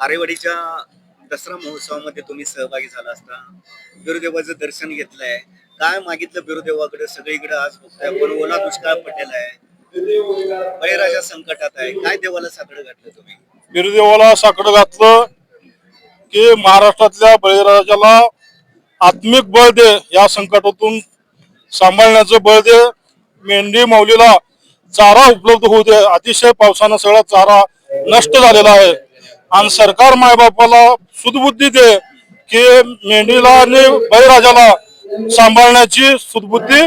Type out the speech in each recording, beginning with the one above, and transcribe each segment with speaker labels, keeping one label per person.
Speaker 1: आरेवाडीच्या दसरा महोत्सवामध्ये तुम्ही सहभागी झाला असता. बिरुदेवाचं दर्शन घेतलंय. काय मागितलं बिरुदेवाकडे सगळीकडे आज बघतोय पण ओला दुष्काळ पडलेला आहे. बळीराजा संकटात आहे. काय देवाला साकडं घातलं तुम्ही?
Speaker 2: बिरदेवाला साकडं घातलं की महाराष्ट्रातल्या बळीराजाला आत्मिक बळ दे. या संकटातून सांभाळण्याचं बळ दे. मेंढी माऊलीला चारा उपलब्ध होऊ दे. अतिशय पावसानं सगळा चारा नष्ट झालेला आहे. आणि सरकार मायबापाला सुदबुद्धी दे की मेंढीला आणि बळीराजाला सांभाळण्याची सुदबुद्धी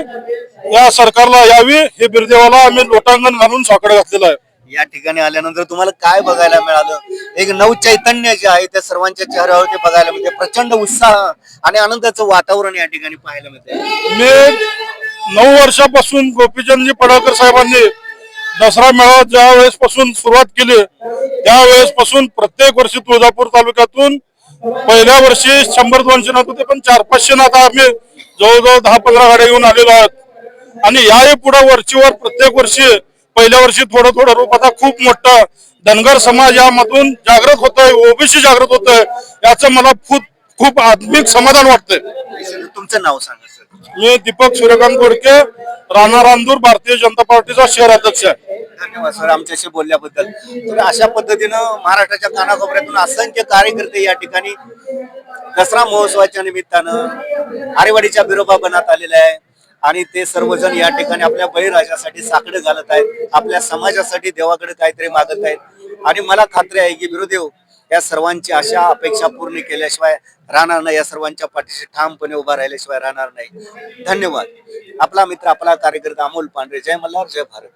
Speaker 2: या सरकारला यावी हे बिरदेवाला आम्ही लोटांगण घालून साकडं घातलेलं आहे.
Speaker 1: या ठिकाणी आल्यानंतर तुम्हाला काय बघायला मिळालं? एक नव चैतन्य जे आहे त्या सर्वांच्या चेहऱ्यावरती बघायला मिळते. प्रचंड उत्साह आणि आनंदाचं वातावरण या ठिकाणी पाहायला मिळते.
Speaker 2: मी नऊ वर्षापासून गोपीचंदजी पडळकर साहेबांनी दसरा मेळा ज्या वेळेसपासून सुरुवात केली त्यावेळेसपासून प्रत्येक वर्षी तुळजापूर तालुक्यातून पहिल्या वर्षी शंभर दोनशे नाथ होते पण चार पाचशे नाथ आम्ही जवळजवळ दहा पंधरा गाड्या घेऊन आलेलो आहोत. आणि याही पुढे वरचीवर प्रत्येक वर्षी पहिल्या वर्षी थोडं थोडं रूप आता खूप मोठं धनगर समाज यामधून जागृत होतोय ओबीसी जागृत होतोय याचं मला खूप खूप आत्मिक समाधान वाटतंय.
Speaker 1: तुमचं नाव सांगा सर.
Speaker 2: मी दीपक सूर्यकांत गोडके राणा रांदूर भारतीय जनता पार्टीचा शहर अध्यक्ष आहे.
Speaker 1: धन्यवाद सर आमच्याशी बोलल्याबद्दल. तर अशा पद्धतीनं महाराष्ट्राच्या कानाकोपऱ्यातून असंख्य कार्यकर्ते या ठिकाणी दसरा महोत्सवाच्या निमित्तानं आरेवाडीच्या बिरोबा बनात आलेले आहे आणि ते सर्वजण या ठिकाणी आपल्या बळीराजासाठी साकडे घालत आहेत आपल्या समाजासाठी देवाकडे काहीतरी मागत आहेत. आणि मला खात्री आहे की बिरुदेव या सर्वांची आशा अपेक्षा पूर्ण केल्याशिवाय राहणार नाही. या सर्वांच्या पाठीशी ठामपणे उभा राहिल्याशिवाय राहणार नाही. धन्यवाद. आपला मित्र आपला कार्यकर्ता अमोल पांढरे. जय मल्हार जय भारत.